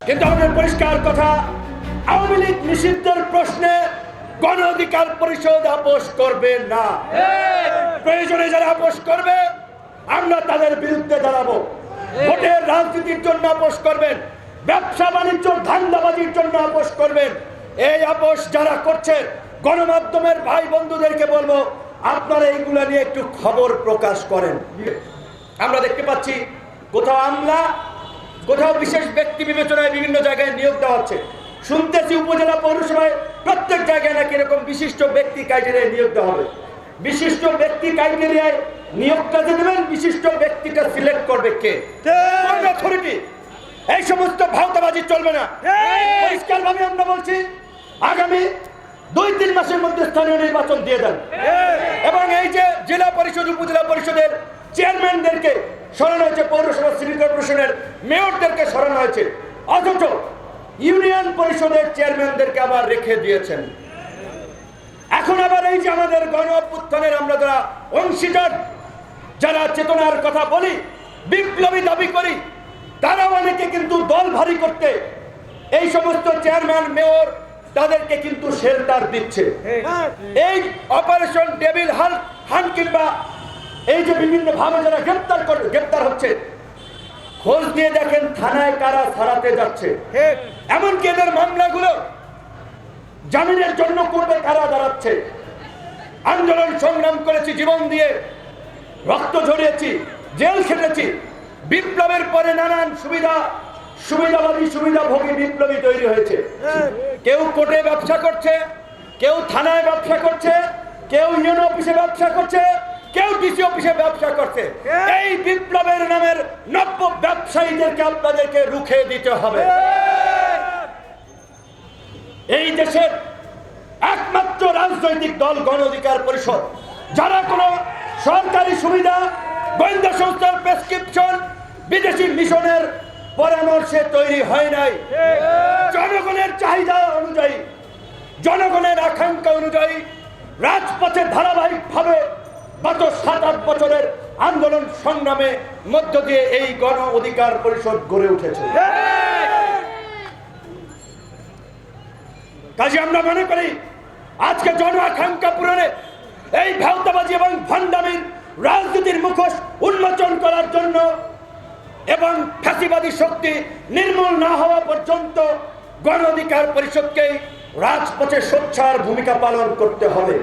কিন্তু আমাদের পরিষ্কার কথা আওয়ামী লীগ নিষিদ্ধের প্রশ্নে গণ অধিকার পরিষদ আপোষ করবে না। প্রয়োজনে যারা আপোষ করবে আমরা তাদের বিরুদ্ধে দাঁড়াবো। ভোটের রাজনীতির জন্য আপোষ করবেন ব্যবসা বাণিজ্য ধান্দাবাজির জন্য আপোষ করবেন। এই আপোষ যারা করছে গণমাধ্যমের ভাই বন্ধুদেরকে বলব আপনারা এইগুলো নিয়ে একটু খবর প্রকাশ করেন। আমরা দেখতে পাচ্ছি কোথাও আমলা কোথাও বিশেষ ব্যক্তি বিবেচনায় বিভিন্ন জায়গায় নিয়োগ দেওয়া হচ্ছে। শুনতেছি উপজেলা পৌরসভায় প্রত্যেক জায়গায় নাকি এরকম বিশিষ্ট ব্যক্তি ক্রাইটেরিয়ায় নিয়োগ দেওয়া হবে। বিশিষ্ট ব্যক্তি ক্রাইটেরিয়ায় নিয়োগটা যে দেবেন বিশিষ্ট ব্যক্তিটা সিলেক্ট করবে কে? অথরিটি এই সমস্ত ভাওতাবাজি চলবে না। পরিষ্কার ভাবে আমরা বলছি আগামী দুই তিন মাসের মধ্যে স্থানীয় নির্বাচন দিয়ে দেন। এবং এই যে জেলা পরিষদ উপজেলা পরিষদের চেয়ারম্যানদেরকে সরানো হয়েছে পৌরসভা সিটি কর্পোরেশনের মেয়রদেরকে সরানো হয়েছে। অথচ ইউনিয়ন পরিষদের চেয়ারম্যানদেরকে আবার রেখে দিয়েছেন। এখন আবার এই যে আমাদের গণ অভ্যুত্থানের আমরা যারা অংশীদার যারা চেতনার কথা বলি বিপ্লবী দাবি করি তারা অনেকে কিন্তু দল ভারী করতে এই সমস্ত চেয়ারম্যান মেয়র তাদেরকে কিন্তু শেল্টার দিচ্ছে। এই অপারেশন ডেভিল হান হান কিংবা এই যে বিভিন্ন ভাবে যারা গ্রেপ্তার করে, গ্রেপ্তার হচ্ছে, খোঁজ দিয়ে দেখেন থানায় কারা ছাড়াতে যাচ্ছে। এমনকি এদের মামলাগুলো জামিনের জন্য করবে কারা দাঁড়াচ্ছে। আন্দোলন সংগ্রাম করেছি, জীবন দিয়ে রক্ত ঝরিয়েছি, জেল খেটেছি, বিপ্লবের পরে নানান সুবিধা, সুবিধাবাদী, সুবিধাভোগী বিপ্লবী তৈরি হয়েছে। কেউ কোর্টে ব্যবসা করছে, কেউ থানায় ব্যবসা করছে, কেউ ইউনিয়ন অফিসে ব্যবসা করছে কেউ ডিসি অফিসে ব্যবসা করছে। এই বিপ্লবের নামের নব্য ব্যবসায়ীদেরকে আপনাদেরকে রুখে দিতে হবে। এই দেশের একমাত্র রাজনৈতিক দল গণ অধিকার পরিষদ যারা কোনো সরকারি সুবিধা গোয়েন্দা সংস্থার প্রেসক্রিপশন বিদেশি মিশনের পরামর্শে তৈরি হয় নাই। জনগণের চাহিদা অনুযায়ী জনগণের আকাঙ্ক্ষা অনুযায়ী রাজপথে ধারাবাহিকভাবে গত সাত, আট বছরের আন্দোলন সংগ্রামে মধ্য দিয়ে এই গণ অধিকার পরিষদ গড়ে উঠেছে। কাজে আমরা মনে করি, আজকে জন আকাঙ্ক্ষা পূরণে এই ভাওতাবাজি এবং ভণ্ডামির রাজনীতির মুখোশ উন্মোচন করার জন্য এবং ফ্যাসিবাদী শক্তি নির্মূল না হওয়া পর্যন্ত গণ অধিকার পরিষদকে রাজপথে সোচ্চার ভূমিকা পালন করতে হবে।